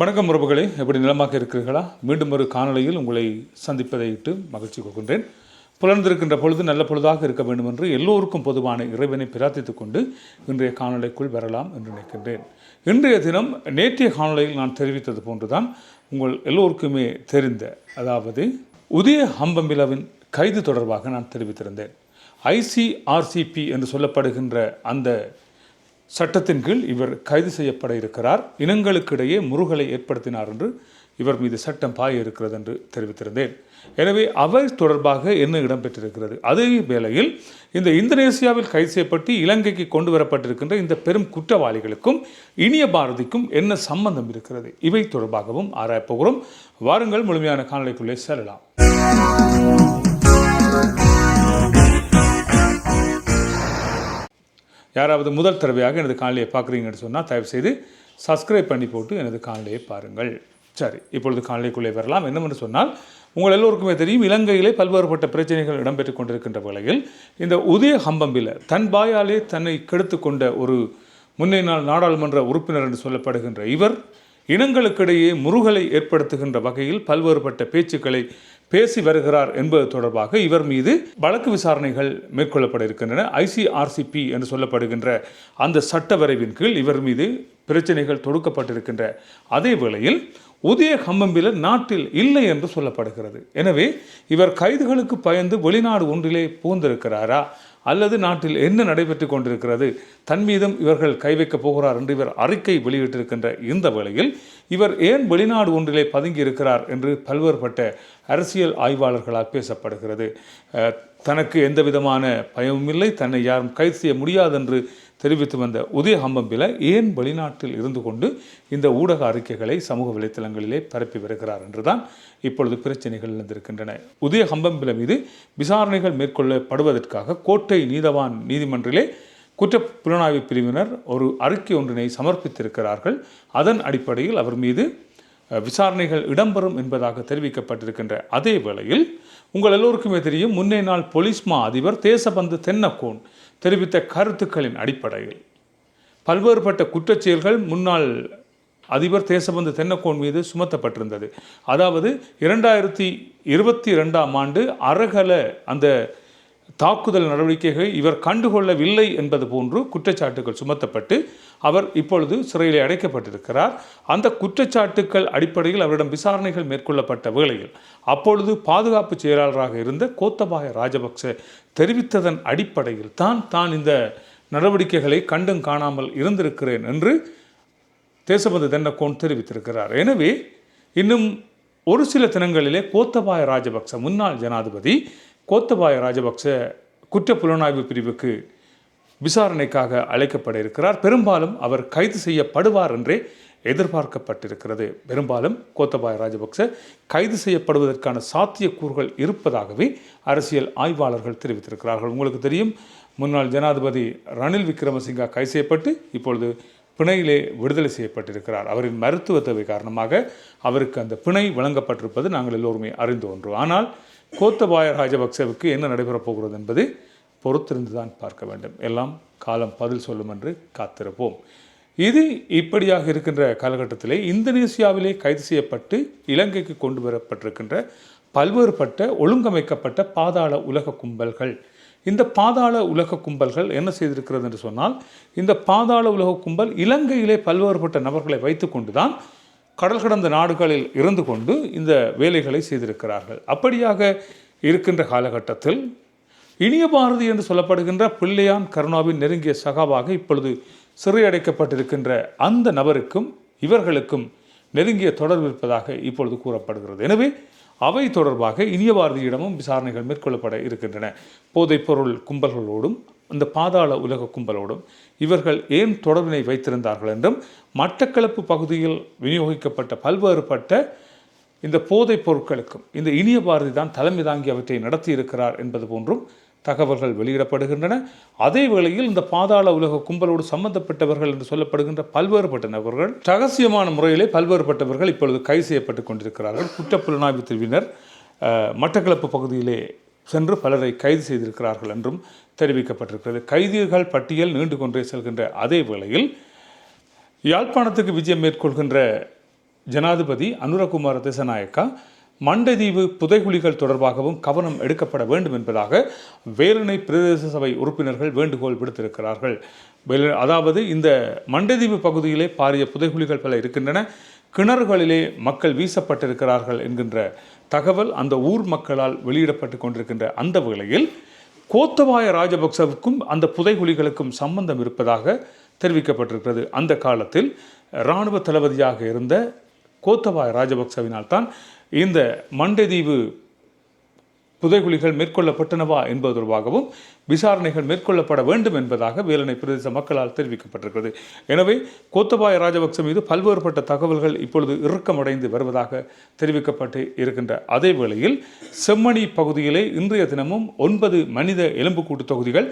வணக்கம் உறவுகளே எப்படி நிலமாக இருக்கிறீர்களா? மீண்டும் ஒரு காணொலியில் உங்களை சந்திப்பதை இட்டு மகிழ்ச்சி கொள்கின்றேன். புலர்ந்திருக்கின்ற பொழுது நல்ல பொழுதாக இருக்க வேண்டும் என்று எல்லோருக்கும் பொதுவான இறைவனை பிரார்த்தித்துக் கொண்டு இன்றைய காணொலிக்குள் வரலாம் என்று நினைக்கின்றேன். இன்றைய தினம் நேற்றைய காணொலியில் நான் தெரிவித்தது போன்றுதான் உங்கள் எல்லோருக்குமே தெரிந்த அதாவது உதய ஹம்பம்பிலவின் கைது தொடர்பாக நான் தெரிவித்திருந்தேன். ஐசிஆர்சிபி என்று சொல்லப்படுகின்ற அந்த சட்டத்தின் கீழ் இவர் கைது செய்யப்பட இருக்கிறார். இனங்களுக்கிடையே முருகலை ஏற்படுத்தினார் என்று இவர் மீது சட்டம் பாய இருக்கிறது என்று தெரிவித்திருந்தேன். எனவே அவர் தொடர்பாக என்ன இடம்பெற்றிருக்கிறது? அதே வேளையில் இந்த இந்தோனேசியாவில் கைது செய்யப்பட்டு இலங்கைக்கு கொண்டு வரப்பட்டிருக்கின்ற இந்த பெரும் குற்றவாளிகளுக்கும் இனிய பாரதிக்கும் என்ன சம்பந்தம் இருக்கிறது? இவை தொடர்பாகவும் ஆராயப்போகிறோம் வாருங்கள் முழுமையான காணொலிக்குள்ளே செல்லலாம். யாராவது முதல் தடவையாக எனது காணொலியை பார்க்குறீங்கன்னு சொன்னால் தயவுசெய்து சப்ஸ்கிரைப் பண்ணி போட்டு எனது காணொலியை பாருங்கள். சரி இப்பொழுது காணொலிக்குள்ளே வரலாம். என்னவென்று சொன்னால் உங்கள் எல்லோருக்குமே தெரியும் இலங்கையிலே பல்வேறுபட்ட பிரச்சனைகள் இடம்பெற்றுக் கொண்டிருக்கின்ற வேளையில் இந்த உதய ஹம்பம்பில் தன் பாயாலே தன்னை கெடுத்து கொண்ட ஒரு முன்னே நாள் நாடாளுமன்ற உறுப்பினர் என்று சொல்லப்படுகின்ற இவர் இனங்களுக்கிடையே முருகலை ஏற்படுத்துகின்ற வகையில் பல்வேறுபட்ட பேச்சுக்களை பேசி வருகிறார் என்பது தொடர்பாக இவர் மீது வழக்கு விசாரணைகள் மேற்கொள்ளப்பட இருக்கின்றன. ஐசிஆர்சிபி என்று சொல்லப்படுகின்ற அந்த சட்ட வரைவின் கீழ் இவர் மீது பிரச்சனைகள் தொடுக்கப்பட்டிருக்கின்ற அதே வேளையில் உதய ஹம்மம்பில நாட்டில் இல்லை என்று சொல்லப்படுகிறது. எனவே இவர் கைதுகளுக்கு பயந்து வெளிநாடு ஒன்றிலே புகுந்திருக்கிறாரா? அல்லது நாட்டில் என்ன நடைபெற்று கொண்டிருக்கிறது? தன் மீதும் இவர்கள் கை வைக்கப் போகிறார் என்று இவர் அறிக்கை வெளியிட்டிருக்கின்ற இந்த வேளையில் இவர் ஏன் வெளிநாடு ஒன்றிலே பதுங்கி இருக்கிறார் என்று பல்வேறுபட்ட அரசியல் ஆய்வாளர்களால் பேசப்படுகிறது. தனக்கு எந்த விதமான பயமும் இல்லை தன்னை யாரும் கைது செய்ய முடியாது என்று தெரிவித்து வந்த உதய ஹம்பம்பில ஏன் வெளிநாட்டில் இருந்து கொண்டு இந்த ஊடக அறிக்கைகளை சமூக வலைத்தளங்களிலே பரப்பி வருகிறார் என்றுதான் இப்பொழுது பிரச்சனைகள் நடந்திருக்கின்றன உதய ஹம்பம்பில மீது விசாரணைகள் மேற்கொள்ளப்படுவதற்காக கோட்டை நீதவான் நீதிமன்றிலே குற்ற புலனாய்வு பிரிவினர் ஒரு அறிக்கை ஒன்றினை சமர்ப்பித்திருக்கிறார்கள். அதன் அடிப்படையில் அவர் மீது விசாரணைகள் இடம்பெறும் என்பதாக தெரிவிக்கப்பட்டிருக்கின்ற அதே வேளையில் உங்கள் எல்லோருக்குமே தெரியும் முன்னே நாள் பொலிஸ்மா மா அதிபர் தேசபந்து தென்னக்கோன் தெரிவித்த கருத்துக்களின் அடிப்படையில். பல்வேறுபட்ட குற்றச்செயல்கள் முன்னாள் அதிபர் தேசபந்து தென்னக்கோன் மீது சுமத்தப்பட்டிருந்தது. அதாவது இரண்டாயிரத்தி இருபத்தி ரெண்டாம் ஆண்டு அரகல அந்த தாக்குதல் நடவடிக்கைகளை இவர் கண்டுகொள்ளவில்லை என்பது போன்று குற்றச்சாட்டுகள் சுமத்தப்பட்டு அவர் இப்பொழுது சிறையில் அடைக்கப்பட்டிருக்கிறார். அந்த குற்றச்சாட்டுக்கள் அடிப்படையில் அவரிடம் விசாரணைகள் மேற்கொள்ளப்பட்ட வேளையில் அப்பொழுது பாதுகாப்பு செயலாளராக இருந்த கோத்தபாய ராஜபக்ச தெரிவித்ததன் அடிப்படையில் தான் தான் இந்த நடவடிக்கைகளை கண்டும் காணாமல் இருந்திருக்கிறேன் என்று தேசபந்து தென்னக்கோன் தெரிவித்திருக்கிறார். எனவே இன்னும் ஒரு சில தினங்களிலே கோத்தபாய ராஜபக்ச முன்னாள் ஜனாதிபதி கோத்தபாய ராஜபக்ச குற்ற புலனாய்வு பிரிவுக்கு விசாரணைக்காக அழைக்கப்பட இருக்கிறார். பெரும்பாலும் அவர் கைது செய்யப்படுவார் என்றே எதிர்பார்க்கப்பட்டிருக்கிறது. பெரும்பாலும் கோத்தபாய ராஜபக்ச கைது செய்யப்படுவதற்கான சாத்தியக்கூறுகள் இருப்பதாகவே அரசியல் ஆய்வாளர்கள் தெரிவித்திருக்கிறார்கள். உங்களுக்கு தெரியும் முன்னாள் ஜனாதிபதி ரணில் விக்ரமசிங்கா கைது செய்யப்பட்டு இப்பொழுது பிணையிலே விடுதலை செய்யப்பட்டிருக்கிறார். அவரின் மருத்துவ தேவை காரணமாக அவருக்கு அந்த பிணை வழங்கப்பட்டிருப்பது நாங்கள் எல்லோருமே அறிந்து ஒன்று ஆனால் கோத்தபாய ராஜபக்சவுக்கு என்ன நடைபெறப் போகிறது என்பது பொறுத்திருந்து தான் பார்க்க வேண்டும். எல்லாம் காலம் பதில் சொல்லும் என்று காத்திருப்போம். இது இப்படியாக இருக்கின்ற காலகட்டத்திலே இந்தோனேசியாவிலே கைது செய்யப்பட்டு இலங்கைக்கு கொண்டு வரப்பட்டிருக்கின்ற பல்வேறுபட்ட ஒழுங்கமைக்கப்பட்ட பாதாள உலக கும்பல்கள். இந்த பாதாள உலக கும்பல்கள் என்ன செய்திருக்கிறது என்று சொன்னால் இந்த பாதாள உலக கும்பல் இலங்கையிலே பல்வேறுபட்ட நபர்களை வைத்துக்கொண்டு தான் கடல் கடந்த நாடுகளில் இருந்து கொண்டு இந்த வேலைகளை செய்திருக்கிறார்கள். அப்படியாக இருக்கின்ற காலகட்டத்தில் இனிய பாரதி என்று சொல்லப்படுகின்ற பிள்ளையான் கருணாவின் நெருங்கிய சகாவாக இப்பொழுது சிறையடைக்கப்பட்டிருக்கின்ற அந்த நபருக்கும் இவர்களுக்கும் நெருங்கிய தொடர்பு இருப்பதாக இப்பொழுது கூறப்படுகிறது. எனவே அவை தொடர்பாக இனிய பாரதியிடமும் விசாரணைகள் மேற்கொள்ளப்பட இருக்கின்றன. போதைப்பொருள் கும்பல்களோடும் இந்த பாதாள உலக கும்பலோடும் இவர்கள் ஏன் தொடர்பினை வைத்திருந்தார்கள் என்றும் மட்டக்களப்பு பகுதியில் விநியோகிக்கப்பட்ட பல்வேறுபட்ட இந்த போதைப் பொருட்களுக்கும் இந்த இனிய பாரதி தான் தலைமை தாங்கி அவற்றை நடத்தி இருக்கிறார் என்பது போன்றும் தகவல்கள் வெளியிடப்படுகின்றன. அதே வேளையில் இந்த பாதாள உலக கும்பலோடு சம்பந்தப்பட்டவர்கள் என்று சொல்லப்படுகின்ற பல்வேறுபட்ட நபர்கள் ரகசியமான முறையிலே பல்வேறுபட்டவர்கள் இப்பொழுது கைது செய்யப்பட்டுக் கொண்டிருக்கிறார்கள். குற்றப்புலனாய்வு பிரிவினர் மட்டக்களப்பு பகுதியிலே சென்று பலரை கைது செய்திருக்கிறார்கள் என்றும் தெரிவிக்கப்பட்டிருக்கிறது. கைதிகள் பட்டியல் நீண்டு கொண்டே செல்கின்ற அதே வேளையில் யாழ்ப்பாணத்துக்கு விஜயம் மேற்கொள்கின்ற ஜனாதிபதி அனுரகுமார திசநாயக்கா மண்டைதீவு புதைகுழிகள் தொடர்பாகவும் கவனம் எடுக்கப்பட வேண்டும் என்பதாக வேலனை பிரதேச சபை உறுப்பினர்கள் வேண்டுகோள் விடுத்திருக்கிறார்கள். அதாவது இந்த மண்டைதீவு பகுதியிலே பாரிய புதைகுழிகள் பல இருக்கின்றன. கிணறுகளிலே மக்கள் வீசப்பட்டிருக்கிறார்கள் என்கின்ற தகவல் அந்த ஊர் மக்களால் வெளியிடப்பட்டு கொண்டிருக்கின்ற அந்த வேளையில் கோத்தபாய ராஜபக்சவுக்கும் அந்த புதைகுழிகளுக்கும் சம்பந்தம் இருப்பதாக தெரிவிக்கப்பட்டிருக்கிறது. அந்த காலத்தில் இராணுவ தளபதியாக இருந்த கோத்தபாய ராஜபக்சவினால் தான் இந்த மண்டைதீவு புதைகுழிகள் மேற்கொள்ளப்பட்டனவா என்பது தொடர்பாகவும் விசாரணைகள் மேற்கொள்ளப்பட வேண்டும் என்பதாக வேலனை பிரதேச மக்களால் தெரிவிக்கப்பட்டிருக்கிறது. எனவே கோத்தபாய ராஜபக்ச மீது பல்வேறுபட்ட தகவல்கள் இப்பொழுது இறுக்கமடைந்து வருவதாக தெரிவிக்கப்பட்டு இருக்கின்ற அதே வேளையில் செம்மணி பகுதியிலே இன்றைய தினமும் ஒன்பது மனித எலும்புக்கூட்டு தொகுதிகள்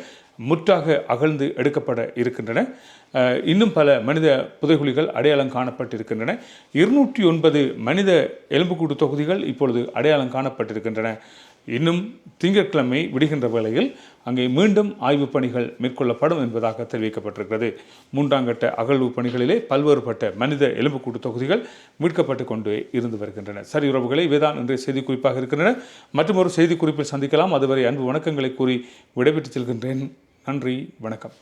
முற்றாக அகழ்ந்து எடுக்கப்பட இருக்கின்றன. இன்னும் பல மனித புதைகுழிகள் அடையாளம் காணப்பட்டிருக்கின்றன. இருநூற்றி ஒன்பது மனித எலும்புக்கூட்டு தொகுதிகள் இப்பொழுது அடையாளம் காணப்பட்டிருக்கின்றன. இன்னும் திங்கட்கிழமை விடுகின்ற வேளையில் அங்கே மீண்டும் ஆய்வுப் பணிகள் மேற்கொள்ளப்படும் என்பதாக தெரிவிக்கப்பட்டிருக்கிறது. மூன்றாம் கட்ட அகழ்வு பணிகளிலே பல்வேறுபட்ட மனித எலும்புக்கூட்டு தொகுதிகள் மீட்கப்பட்டு கொண்டு இருந்து வருகின்றன. சரி உறவுகளை இவைதான் இன்றைய செய்தி குறிப்பாக இருக்கின்றன. மற்றும் ஒரு செய்தி குறிப்பில் சந்திக்கலாம். அதுவரை அன்பு வணக்கங்களை கூறி விடைபெற்று செல்கின்றேன். நன்றி வணக்கம்.